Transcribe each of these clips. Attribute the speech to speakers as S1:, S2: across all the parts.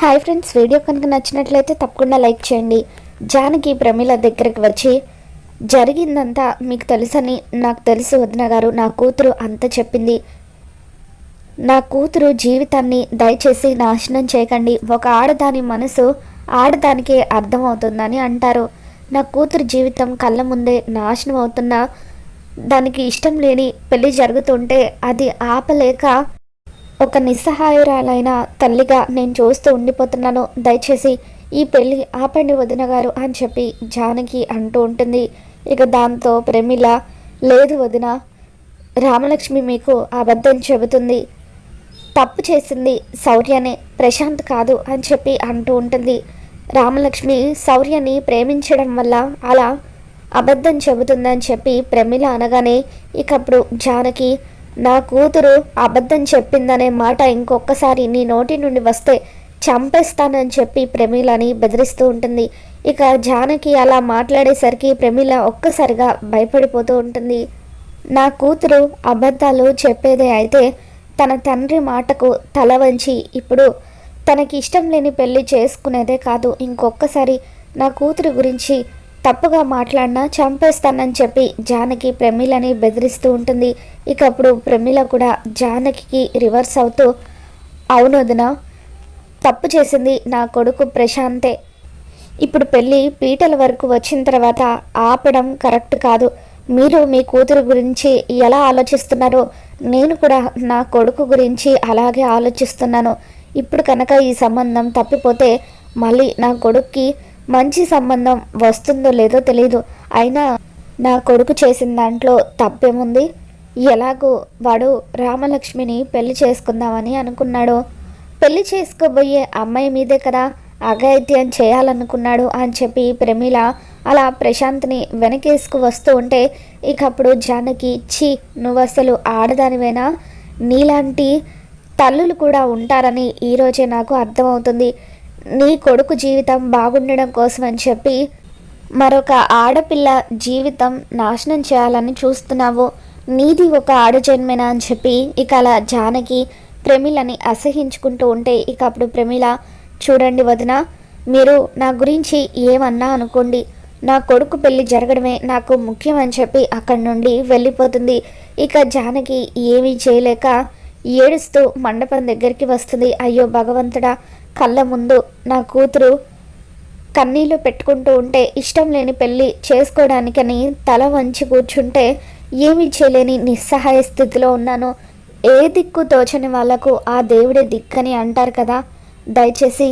S1: Hi friends video కనుక నచ్చినట్లయితే తప్పకుండా లైక్ చేయండి. జానకి ప్రమిళ దగ్గరికి వచ్చి జరిగిందంతా మీకు తెలుసని నాకు తెలుసు వదిన గారు నా కూతురు అంత చెప్పింది. నా కూతురు జీవితాన్ని దయచేసి నాశనం చేయకండి. ఒక ఆడదాని మనసు ఆడదానికే అర్థమవుతుందని అంటారు. నా కూతురు జీవితం కళ్ళ ముందే నాశనం అవుతున్నా దానికి ఇష్టం లేని పెళ్ళి జరుగుతుంటే అది ఆపలేక ఒక నిస్సహాయురాలైన తల్లిగా నేను చూస్తూ ఉండిపోతున్నాను. దయచేసి ఈ పెళ్ళి ఆపండి వదిన గారు అని చెప్పి జానకి అంటూ ఉంటుంది. ఇక దాంతో ప్రమిల లేదు వదిన రామలక్ష్మి మీకు అబద్ధం చెబుతుంది. తప్పు చేసింది శౌర్యనే ప్రశాంత్ కాదు అని చెప్పి అంటూ ఉంటుంది. రామలక్ష్మి శౌర్యని ప్రేమించడం వల్ల అలా అబద్ధం చెబుతుందని చెప్పి ప్రమిల అనగానే ఇకప్పుడు జానకి నా కూతురు అబద్ధం చెప్పిందనే మాట ఇంకొకసారి నీ నోటి నుండి వస్తే చంపేస్తానని చెప్పి ప్రమీలని బెదిరిస్తూ ఉంటుంది. ఇక జానకి అలా మాట్లాడేసరికి ప్రమీల ఒక్కసారిగా భయపడిపోతూ ఉంటుంది. నా కూతురు అబద్ధాలు చెప్పేదే అయితే తన తండ్రి మాటకు తల వంచి ఇప్పుడు తనకి ఇష్టం లేని పెళ్ళి చేసుకునేదే కాదు. ఇంకొకసారి నా కూతురు గురించి తప్పుగా మాట్లాడినా చంపేస్తానని చెప్పి జానకి ప్రమీలని బెదిరిస్తూ ఉంటుంది. ఇక అప్పుడు ప్రమీల కూడా జానకి రివర్స్ అవుతూ అవును తప్పు చేసింది నా కొడుకు ప్రశాంతే. ఇప్పుడు పెళ్ళి పీటల వరకు వచ్చిన తర్వాత ఆపడం కరెక్ట్ కాదు. మీరు మీ కూతురు గురించి ఎలా ఆలోచిస్తున్నారో నేను కూడా నా కొడుకు గురించి అలాగే ఆలోచిస్తున్నాను. ఇప్పుడు కనుక ఈ సంబంధం తప్పిపోతే మళ్ళీ నా కొడుక్కి మంచి సంబంధం వస్తుందో లేదో తెలియదు అయినా నా కొడుకు చేసిన దాంట్లో తప్పేముంది? ఎలాగో వాడు రామలక్ష్మిని పెళ్ళి చేసుకుందామని అనుకున్నాడు. పెళ్ళి చేసుకోబోయే అమ్మాయి మీదే కదా అఘాయిత్యం చేయాలనుకున్నాడు అని చెప్పి ప్రమీల అలా ప్రశాంత్ని వెనకేసుకు వస్తూ ఉంటే ఇకప్పుడు జానకి ఛీ నువ్వు అసలు ఆడదానివేనా? నీలాంటి తల్లులు కూడా ఉంటారని ఈరోజే నాకు అర్థమవుతుంది. నీ కొడుకు జీవితం బాగుండడం కోసం అని చెప్పి మరొక ఆడపిల్ల జీవితం నాశనం చేయాలని చూస్తున్నావు. నీది ఒక ఆడజన్మేనా అని చెప్పి ఇక అలా జానకి ప్రమిలని అసహించుకుంటూ ఉంటే ఇక అప్పుడు ప్రమిళ చూడండి వదిన మీరు నా గురించి ఏమన్నా అనుకోండి. నా కొడుకు పెళ్ళి జరగడమే నాకు ముఖ్యం అని చెప్పి అక్కడి నుండి వెళ్ళిపోతుంది. ఇక జానకి ఏమీ చేయలేక ఏడుస్తూ మండపం దగ్గరికి వస్తుంది. అయ్యో భగవంతుడా కళ్ళ ముందు నా కూతురు కన్నీళ్ళు పెట్టుకుంటూ ఉంటే ఇష్టం లేని పెళ్ళి చేసుకోవడానికని తల వంచి కూర్చుంటే ఏమి చేయలేని నిస్సహాయ స్థితిలో ఉన్నాను. ఏ దిక్కు తోచని వాళ్ళకు ఆ దేవుడే దిక్కని అంటారు కదా. దయచేసి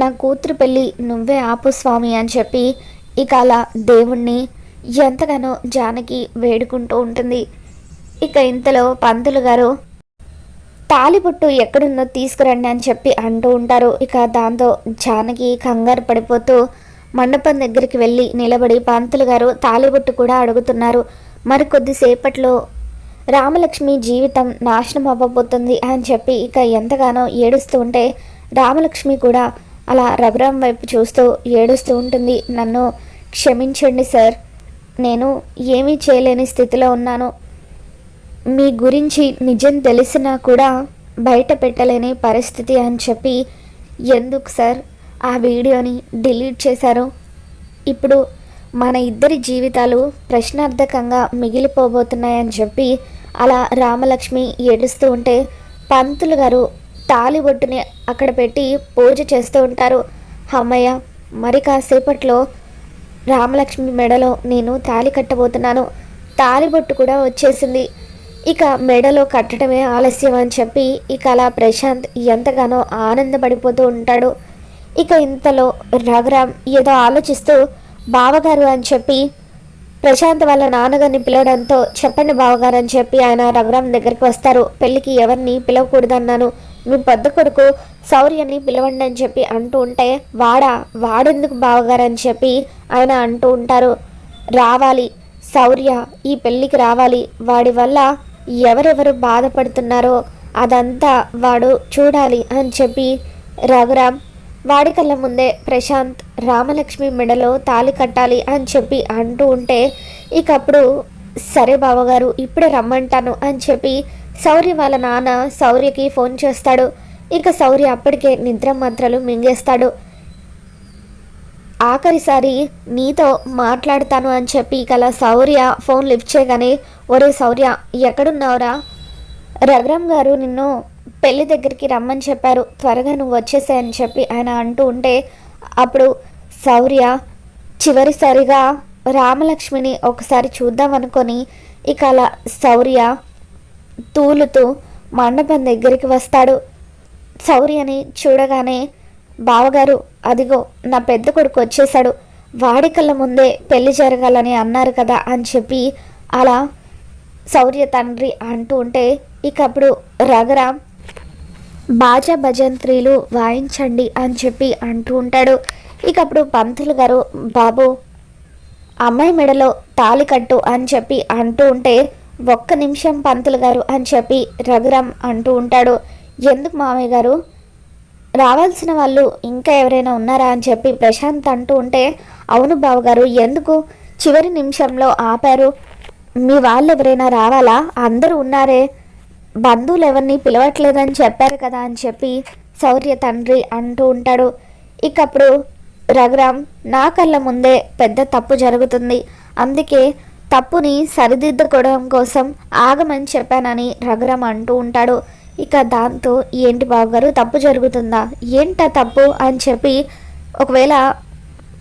S1: నా కూతురు పెళ్ళి నువ్వే ఆపు స్వామి అని చెప్పి ఇక అలా దేవుణ్ణి ఎంతగానో జానకి వేడుకుంటూ ఉంటుంది. ఇక ఇంతలో పంతులు గారు తాలిబొట్టు ఎక్కడుందో తీసుకురండి అని చెప్పి అంటూ ఉంటారు. ఇక దాంతో జానకి కంగారు పడిపోతూ మండపం దగ్గరికి వెళ్ళి నిలబడి పంతులు గారు తాలిబొట్టు కూడా అడుగుతున్నారు. మరి కొద్దిసేపట్లో రామలక్ష్మి జీవితం నాశనం అవ్వబోతుంది అని చెప్పి ఇక ఎంతగానో ఏడుస్తూ ఉంటే రామలక్ష్మి కూడా అలా రఘురాం వైపు చూస్తూ ఏడుస్తూ ఉంటుంది. నన్ను క్షమించండి సార్ నేను ఏమీ చేయలేని స్థితిలో ఉన్నాను. మీ గురించి నిజం తెలిసినా కూడా బయట పెట్టలేని పరిస్థితి అని చెప్పి ఎందుకు సార్ ఆ వీడియోని డిలీట్ చేశారు? ఇప్పుడు మన ఇద్దరి జీవితాలు ప్రశ్నార్థకంగా మిగిలిపోబోతున్నాయని చెప్పి అలా రామలక్ష్మి ఏడుస్తూ ఉంటే పంతులు గారు తాలిబొట్టుని అక్కడ పెట్టి పూజ చేస్తూ ఉంటారు. అమ్మయ్య మరి కాసేపట్లో రామలక్ష్మి మెడలో నేను తాలి కట్టబోతున్నాను. తాలిబొట్టు కూడా వచ్చేసింది. ఇక మెడలో కట్టడమే ఆలస్యం అని చెప్పి ఇక అలా ప్రశాంత్ ఎంతగానో ఆనందపడిపోతూ ఉంటాడు. ఇక ఇంతలో రఘురామ్ ఏదో ఆలోచిస్తూ బావగారు అని చెప్పి ప్రశాంత్ వాళ్ళ నాన్నగారిని పిలవడంతో చెప్పండి బావగారు అని చెప్పి ఆయన రఘురామ్ దగ్గరికి వస్తారు. పెళ్ళికి ఎవరిని పిలవకూడదన్నాను. మీ పెద్ద కొడుకు శౌర్యాన్ని పిలవండి అని చెప్పి అంటూ ఉంటే వాడా వాడెందుకు బావగారు అని చెప్పి ఆయన అంటూ ఉంటారు. రావాలి. శౌర్య ఈ పెళ్ళికి రావాలి. వాడి వల్ల ఎవరెవరు బాధపడుతున్నారో అదంతా వాడు చూడాలి అని చెప్పి రఘురామ్ వాడి కళ్ళ ముందే ప్రశాంత్ రామలక్ష్మి మెడలో తాలి కట్టాలి అని చెప్పి అంటూ ఉంటే ఇకప్పుడు సరే బావగారు ఇప్పుడే రమ్మంటాను అని చెప్పి శౌర్య వాళ్ళ నాన్న శౌర్యకి ఫోన్ చేస్తాడు. ఇక శౌర్య అప్పటికే నిద్ర మాత్రలు మింగేస్తాడు. ఆఖరిసారి నీతో మాట్లాడతాను అని చెప్పి ఇక శౌర్య ఫోన్ లిఫ్ట్ చేయగానే ఒరే శౌర్య ఎక్కడున్నావురా? రఘురామ్ గారు నిన్ను పెళ్ళి దగ్గరికి రమ్మని చెప్పారు. త్వరగా నువ్వు వచ్చేసాయని చెప్పి ఆయన అంటూ ఉంటే అప్పుడు శౌర్య చివరిసారిగా రామలక్ష్మిని ఒకసారి చూద్దాం అనుకొని ఇక అలా శౌర్య తూలుతూ మండపం దగ్గరికి వస్తాడు. శౌర్యని చూడగానే బావగారు అదిగో నా పెద్ద కొడుకు వచ్చేశాడు. వాడి కళ్ళ ముందే పెళ్ళి జరగాలని అన్నారు కదా అని చెప్పి అలా శౌర్య తండ్రి అంటూ ఉంటే ఇక అప్పుడు రఘురామ్ బాజా భజంత్రీలు వాయించండి అని చెప్పి అంటూ ఉంటాడు. ఇక అప్పుడు పంతులు గారు బాబు అమ్మాయి మెడలో తాలి కట్టు అని చెప్పి అంటూ ఉంటే ఒక్క నిమిషం పంతులు గారు అని చెప్పి రఘురామ్ అంటూ ఉంటాడు. ఎందుకు మామయ్య గారు? రావాల్సిన వాళ్ళు ఇంకా ఎవరైనా ఉన్నారా అని చెప్పి ప్రశాంత్ అంటూ ఉంటే అవును బావగారు ఎందుకు? చివరి నిమిషంలో ఆపారు. మీ వాళ్ళు ఎవరైనా రావాలా? అందరూ ఉన్నారే. బంధువులు ఎవరిని పిలవట్లేదని చెప్పారు కదా అని చెప్పి శౌర్య తండ్రి అంటూ ఉంటాడు. ఇకప్పుడు రఘురామ్ నా కళ్ళ ముందే పెద్ద తప్పు జరుగుతుంది. అందుకే తప్పుని సరిదిద్దుకోవడం కోసం ఆగమని చెప్పానని రఘురామ్ అంటూ ఉంటాడు. ఇక దాంతో ఏంటి బావగారు? తప్పు జరుగుతుందా? ఏంట తప్పు అని చెప్పి ఒకవేళ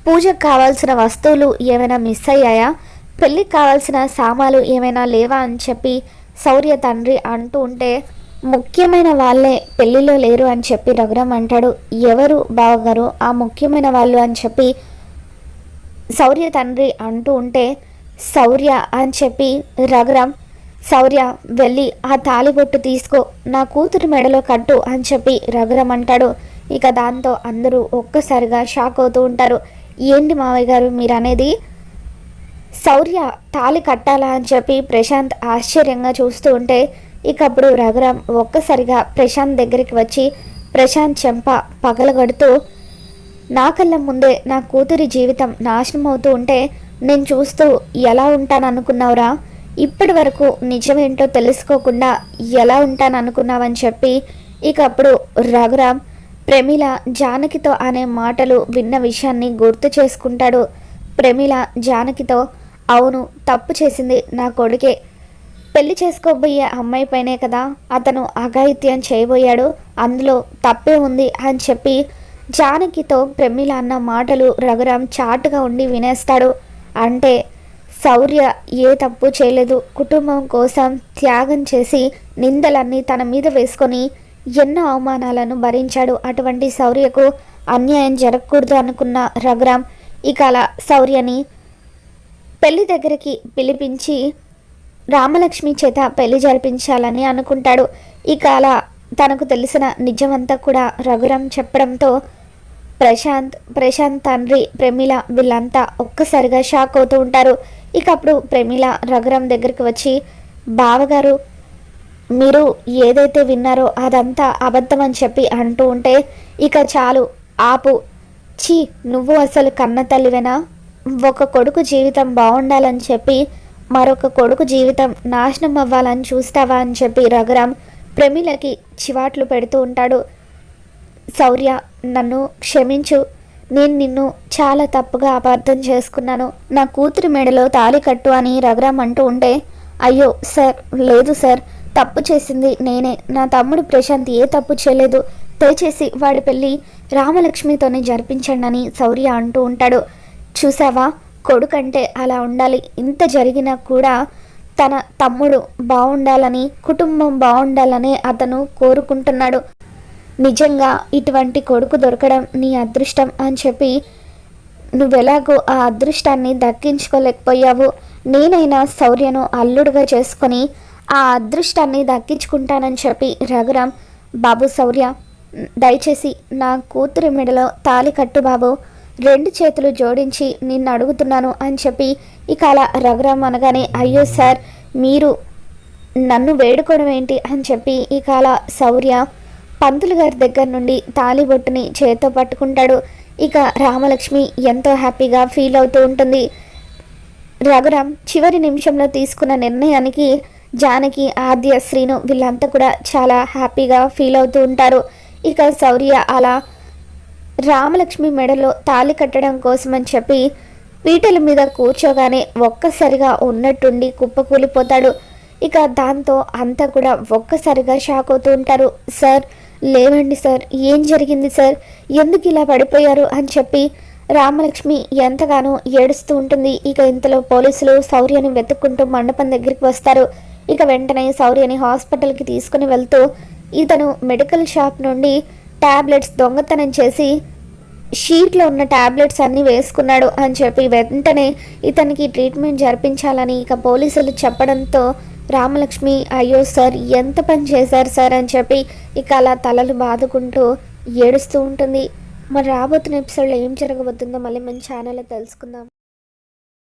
S1: పూజకు కావాల్సిన వస్తువులు ఏమైనా మిస్ అయ్యాయా? పెళ్ళికి కావాల్సిన సామాలు ఏమైనా లేవా అని చెప్పి శౌర్య తండ్రి అంటూ ఉంటే ముఖ్యమైన వాళ్ళే పెళ్ళిలో లేరు అని చెప్పి రఘురామ్ అంటాడు. ఎవరు బావగారు? ఆ ముఖ్యమైన వాళ్ళు అని చెప్పి శౌర్య తండ్రి అంటూ ఉంటే శౌర్య అని చెప్పి రఘురామ్ శౌర్య వెళ్ళి ఆ తాలిబొట్టు తీసుకో నా కూతురు మెడలో కట్టు అని చెప్పి రఘురామ్ అంటాడు ఇక దాంతో అందరూ ఒక్కసారిగా షాక్ అవుతూ ఉంటారు. ఏంటి మావయ్య గారు మీరు అనేది శౌర్య తాలి కట్టాలా అని చెప్పి ప్రశాంత్ ఆశ్చర్యంగా చూస్తూ ఉంటే ఇక అప్పుడు రఘురామ్ ఒక్కసారిగా ప్రశాంత్ దగ్గరికి వచ్చి ప్రశాంత్ చెంప పగలగడుతూ నా కళ్ళ ముందే నా కూతురి జీవితం నాశనం అవుతూ ఉంటే నేను చూస్తూ ఎలా ఉంటాను అనుకున్నావురా ఇప్పటి వరకు నిజమేంటో తెలుసుకోకుండా ఎలా ఉంటాను అనుకున్నావని చెప్పి ఇక అప్పుడు రఘురామ్ ప్రమిళ జానకితో అనే మాటలు విన్న విషయాన్ని గుర్తు చేసుకుంటాడు. ప్రమిళ జానకితో అవును తప్పు చేసింది నా కొడుకే. పెళ్ళి చేసుకోబోయే అమ్మాయి పైనే కదా అతను అఘాయిత్యం చేయబోయాడు. అందులో తప్పే ఉంది అని చెప్పి జానకితో ప్రమిళ అన్న మాటలు రఘురామ్ చాటుగా ఉండి వినేస్తాడు. అంటే శౌర్య ఏ తప్పు చేయలేదు. కుటుంబం కోసం త్యాగం చేసి నిందలన్నీ తన మీద వేసుకొని ఎన్నో అవమానాలను భరించాడు. అటువంటి శౌర్యకు అన్యాయం జరగకూడదు అనుకున్న రఘురామ్ ఇక అలా శౌర్యని పెళ్ళి దగ్గరికి పిలిపించి రామలక్ష్మి చేత పెళ్ళి జరిపించాలని అనుకుంటాడు. ఇక అలా తనకు తెలిసిన నిజమంతా కూడా రఘురామ్ చెప్పడంతో ప్రశాంత్ ప్రశాంత్ తండ్రి ప్రమిళ వీళ్ళంతా ఒక్కసారిగా షాక్ అవుతూ ఉంటారు. ఇక అప్పుడు ప్రమిళ రఘురామ్ దగ్గరికి వచ్చి బావగారు మీరు ఏదైతే విన్నారో అదంతా అబద్ధం అని చెప్పి అంటూ ఉంటే ఇక చాలు ఆపు. ఛీ నువ్వు అసలు కన్న తల్లివేనా? ఒక కొడుకు జీవితం బాగుండాలని చెప్పి మరొక కొడుకు జీవితం నాశనం అవ్వాలని చూస్తావా? అని చెప్పి రఘురాం ప్రమిలకి చివాట్లు పెడుతూ ఉంటాడు. శౌర్య నన్ను క్షమించు. నేను నిన్ను చాలా తప్పుగా అపార్థం చేసుకున్నాను. నా కూతురి మెడలో తాళి కట్టు అని రఘురాం అంటూ ఉంటే అయ్యో సార్ లేదు సార్ తప్పు చేసింది నేనే. నా తమ్ముడు ప్రశాంత్ ఏ తప్పు చేయలేదు. దయచేసి వాడి పెళ్ళి రామలక్ష్మితోనే జరిపించండి అని శౌర్య అంటూ ఉంటాడు. చూసావా కొడుకంటే అలా ఉండాలి. ఇంత జరిగినా కూడా తన తమ్ముడు బాగుండాలని కుటుంబం బాగుండాలని అతను కోరుకుంటున్నాడు. నిజంగా ఇటువంటి కొడుకు దొరకడం నీ అదృష్టం అని చెప్పి నువ్వెలాగో ఆ అదృష్టాన్ని దక్కించుకోలేకపోయావు. నేనైనా శౌర్యను అల్లుడుగా చేసుకొని ఆ అదృష్టాన్ని దక్కించుకుంటానని చెప్పి రఘురాం బాబు శౌర్య దయచేసి నా కూతురి మెడలో తాలి కట్టు బాబు. రెండు చేతులు జోడించి నిన్ను అడుగుతున్నాను అని చెప్పి ఇక అలా రఘురామ్ అనగానే అయ్యో సార్ మీరు నన్ను వేడుకోవడం ఏంటి? అని చెప్పి ఇక అలా శౌర్య పంతులు గారి దగ్గర నుండి తాలిబొట్టుని చేత్తో పట్టుకుంటాడు. ఇక రామలక్ష్మి ఎంతో హ్యాపీగా ఫీల్ అవుతూ ఉంటుంది. రఘురామ్ చివరి నిమిషంలో తీసుకున్న నిర్ణయానికి జానకి ఆద్య శ్రీను వీళ్ళంతా కూడా చాలా హ్యాపీగా ఫీల్ అవుతూ ఉంటారు. ఇక శౌర్య అలా రామలక్ష్మి మెడలో తాళి కట్టడం కోసమని చెప్పి పీటల మీద కూర్చోగానే ఒక్కసారిగా ఉన్నట్టుండి కుప్పకూలిపోతాడు ఇక దాంతో అంతా కూడా ఒక్కసారిగా షాక్ అవుతూ ఉంటారు. సార్ లేవండి సార్ ఏం జరిగింది సార్? ఎందుకు ఇలా పడిపోయారు అని చెప్పి రామలక్ష్మి ఎంతగానో ఏడుస్తూ ఉంటుంది. ఇక ఇంతలో పోలీసులు శౌర్యని వెతుక్కుంటూ మండపం దగ్గరికి వస్తారు. ఇక వెంటనే శౌర్యని హాస్పిటల్కి తీసుకుని వెళ్తూ ఇతను మెడికల్ షాప్ నుండి ట్యాబ్లెట్స్ దొంగతనం చేసి షీట్లో ఉన్న టాబ్లెట్స్ అన్నీ వేసుకున్నాడు అని చెప్పి వెంటనే ఇతనికి ట్రీట్మెంట్ జరిపించాలని ఇక పోలీసులు చెప్పడంతో రామలక్ష్మి అయ్యో సార్ ఎంత పని చేశారు సార్ అని చెప్పి ఇక అలా తలలు బాదుకుంటూ ఏడుస్తూ ఉంటుంది. మరి రాబోతున్న ఎపిసోడ్లో ఏం జరగబోతుందో మళ్ళీ మన ఛానల్లో తెలుసుకుందాం.